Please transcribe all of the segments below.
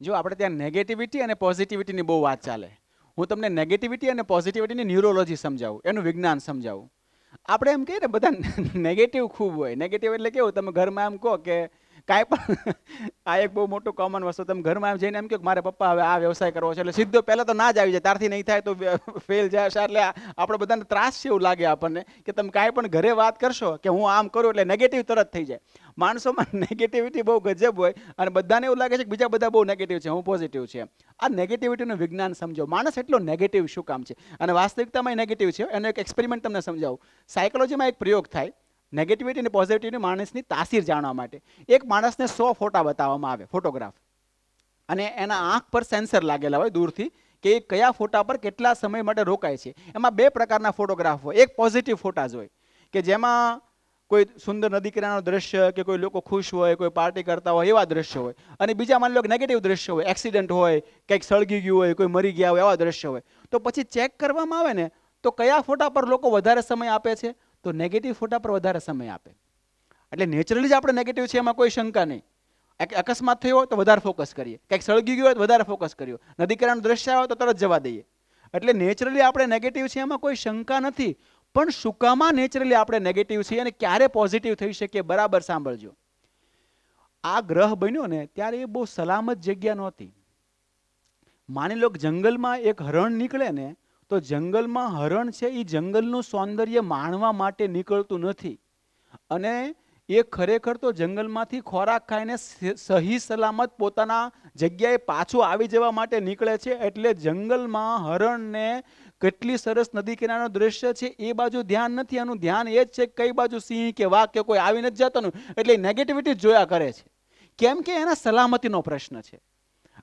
જો આપણે ત્યાં નેગેટિવિટી અને પોઝિટિવિટીની બહુ વાત ચાલે, હું તમને નેગેટિવિટી અને પોઝિટિવિટીની ન્યુરોલોજી સમજાવું, એનું વિજ્ઞાન સમજાવું. આપણે એમ કહીએ ને, બધા નેગેટિવ ખૂબ હોય. નેગેટિવ એટલે કેવું? તમે ઘરમાં એમ કહો કે કાંઈ પણ આ એક બહુ મોટું કોમન વસ્તુ, તમે ઘરમાં એમ જઈને એમ કે મારે પપ્પા હવે આ વ્યવસાય કરવો છે, એટલે સીધો પહેલાં તો ના જ આવી જાય, ત્યારથી નહીં થાય તો ફેલ જાય એટલે આપણે બધાને ત્રાસ છે એવું લાગે આપણને કે તમે કાંઈ પણ ઘરે વાત કરશો કે હું આમ કરું એટલે નેગેટિવ તરત થઈ જાય. માણસોમાં નેગેટિવિટી બહુ ગજબ હોય અને બધાને એવું લાગે છે કે બીજા બધા બહુ નેગેટિવ છે, હું પોઝિટિવ છે આ નેગેટિવિટીનું વિજ્ઞાન સમજો. માણસ એટલો નેગેટિવ શું કામ છે? અને વાસ્તવિકતામાં નેગેટિવ છે, એનો એક એક્સપેરિમેન્ટ તમને સમજાવું. સાયકોલોજીમાં એક પ્રયોગ થાય નેગેટિવિટી અને પોઝિટિવિટી માણસની તાસીર જાણવા માટે. એક માણસને સો ફોટા બતાવવામાં આવે ફોટોગ્રાફ અને એના આંખ પર સેન્સર લાગેલા હોય દૂરથી કે એ કયા ફોટા પર કેટલા સમય માટે રોકાય છે. એમાં બે પ્રકારના ફોટોગ્રાફ હોય. એક પોઝિટિવ ફોટાઝ હોય, કે જેમાં કોઈ સુંદર નદી કિનારાનું દ્રશ્ય કે કોઈ લોકો ખુશ હોય, કોઈ પાર્ટી કરતા હોય એવા દ્રશ્ય હોય. અને બીજા માની લો કે નેગેટિવ દ્રશ્ય હોય એક્સિડન્ટ હોય, કંઈક સળગી ગયું હોય, કોઈ મરી ગયા હોય એવા દ્રશ્ય હોય. તો પછી ચેક કરવામાં આવે ને, તો કયા ફોટા પર લોકો વધારે સમય આપે છે? તો નેગેટિવ ફોટા પર વધારે સમય આપે. એટલે નેચરલી જ આપણે નેગેટિવ છે, એમાં કોઈ શંકા નહીં. અકસ્માત થયો તો વધારે ફોકસ કરીએ. કંઈક સળગી ગયું હોય તો વધારે ફોકસ કર્યો નદી કિનારાનું દ્રશ્ય આવે તો તરત જવા દઈએ. એટલે નેચરલી આપણે નેગેટિવ છે, એમાં કોઈ શંકા નથી. પણ સુકામાં નેચરલી આપણે નેગેટિવ છીએ અને ક્યારે પોઝિટિવ થઈ શકીએ, બરાબર સાંભળજો. આ ગ્રહ બન્યો ને ત્યારે એ બહુ સલામત જગ્યા નહોતી. માની લો જંગલમાં એક હરણ નીકળે ને તો જંગલમાં હરણ છે એ જંગલનું સૌંદર્ય માણવા માટે નીકળતું નથી. અને એ ખરેખર તો જંગલમાંથી ખોરાક ખાઈને સહી સલામત પોતાના જગ્યાએ પાછું આવી જવા માટે નીકળે છે એટલે જંગલમાં હરણને કેટલી સરસ નદી કિનારાનું દ્રશ્ય છે એ બાજુ ધ્યાન નથી. એનું ધ્યાન એ જ છે કઈ બાજુ સિંહ કે વાઘ કે કોઈ આવી નથી જતો એટલે નેગેટિવિટી જોયા કરે છે. કેમ કે એના સલામતીનો પ્રશ્ન છે.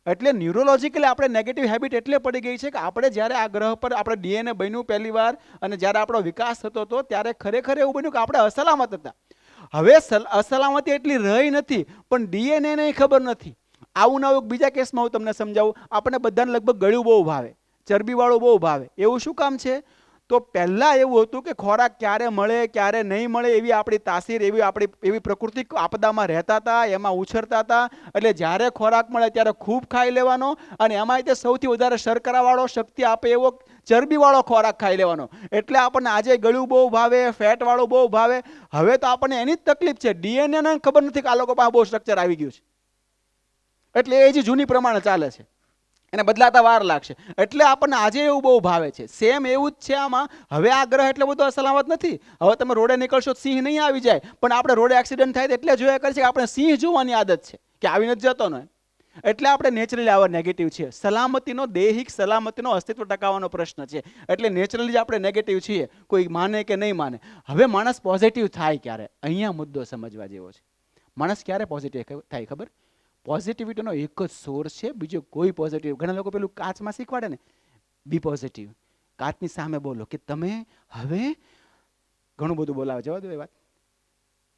એટલે ન્યુરોલોજીકલી આપણે નેગેટિવ હેબિટ એટલે પડી ગઈ છે કે આપણે જ્યારે આ ગ્રહ પર આપણે ડીએનએ બન્યું પહેલી વાર અને જ્યારે આપણો વિકાસ થતો હતો, ત્યારે ખરેખર એવું બન્યું કે આપણે અસલામત હતા. હવે સલ- અસલામતી એટલી રહી નથી, પણ ડીએનએ ને ખબર નથી. આવું નવું એક બીજા કેસમાં હું તમને સમજાવું આપણે બધાને લગભગ ગળ્યું બહુ ભાવે, ચરબીવાળું બહુ ભાવે. એવું શું કામ છે? તો પહેલાં એવું હતું કે ખોરાક ક્યારે મળે, ક્યારે નહીં મળે એવી આપણી તાસીર, એવી આપણી, એવી પ્રકૃતિક આપદામાં રહેતા હતા, એમાં ઉછરતા હતા. એટલે જ્યારે ખોરાક મળે ત્યારે ખૂબ ખાઈ લેવાનો અને એમાંય તે સૌથી વધારે શર્કરાવાળો શક્તિ આપે એવો ચરબીવાળો ખોરાક ખાઈ લેવાનો. એટલે આપણને આજે ગળ્યું બહુ ભાવે, ફેટવાળું બહુ ભાવે. હવે તો આપણને એની જ તકલીફ છે. ડીએનએને ખબર નથી કે આ લોકો પાસે બહુ સ્ટ્રક્ચર આવી ગયું છે. એટલે એ જ જૂની પ્રમાણે ચાલે છે. એને બદલાતા વાર લાગશે. એટલે આપણને આજે એવું બહુ ભાવે છે. સેમ એવું જ છે આમાં. હવે આ ગ્રહ એટલો બધો અસલામત નથી. હવે તમે રોડે નીકળશો સિંહ નહીં આવી જાય. પણ આપણે રોડે એક્સિડન્ટ થાય એટલે જોયા કરે છે કે આપણે સિંહ જોવાની આદત છે કે આવી નથી જતો ને. એટલે આપણે નેચરલી આવા નેગેટિવ છીએ. સલામતીનો, દૈહિક સલામતીનો અસ્તિત્વ ટકાવવાનો પ્રશ્ન છે. એટલે નેચરલી જ આપણે નેગેટિવ છીએ. કોઈ માને કે નહીં માને. હવે માણસ પોઝિટિવ થાય ક્યારે? અહીંયા મુદ્દો સમજવા જેવો છે. માણસ ક્યારે પોઝિટિવ થાય ખબર? પોઝિટિવિટીનો એક જ સોર્સ છે, બીજો કોઈ પોઝિટિવ ઘણા લોકો પેલું કાચમાં શીખવાડે ને બી પોઝિટિવ કાચની સામે બોલો કે તમે હવે ઘણું બધું બોલાવે જવા દો એ વાત.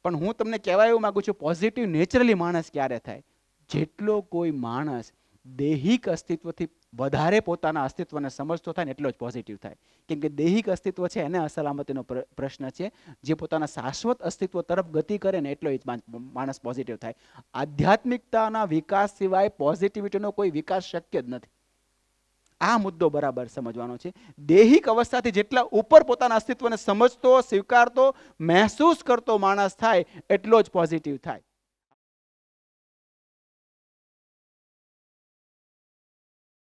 પણ હું તમને કહેવા એવું માગું છું પોઝિટિવ નેચરલી માણસ ક્યારે થાય? જેટલો કોઈ માણસ દૈહિક અસ્તિત્વથી વધારે પોતાના અસ્તિત્વને સમજતો થાય ને એટલો જ પોઝિટિવ થાય. કેમ કે દૈહિક અસ્તિત્વ છે, એને અસલામતીનો પ્ર- પ્રશ્ન છે. જે પોતાના શાશ્વત અસ્તિત્વ તરફ ગતિ કરે ને એટલો જ માણસ પોઝિટિવ થાય. આધ્યાત્મિકતાના વિકાસ સિવાય પોઝિટિવિટીનો કોઈ વિકાસ શક્ય જ નથી. આ મુદ્દો બરાબર સમજવાનો છે. દૈહિક અવસ્થાથી જેટલા ઉપર પોતાના અસ્તિત્વને સમજતો, સ્વીકારતો, મહેસૂસ કરતો માણસ થાય, એટલો જ પોઝિટિવ થાય.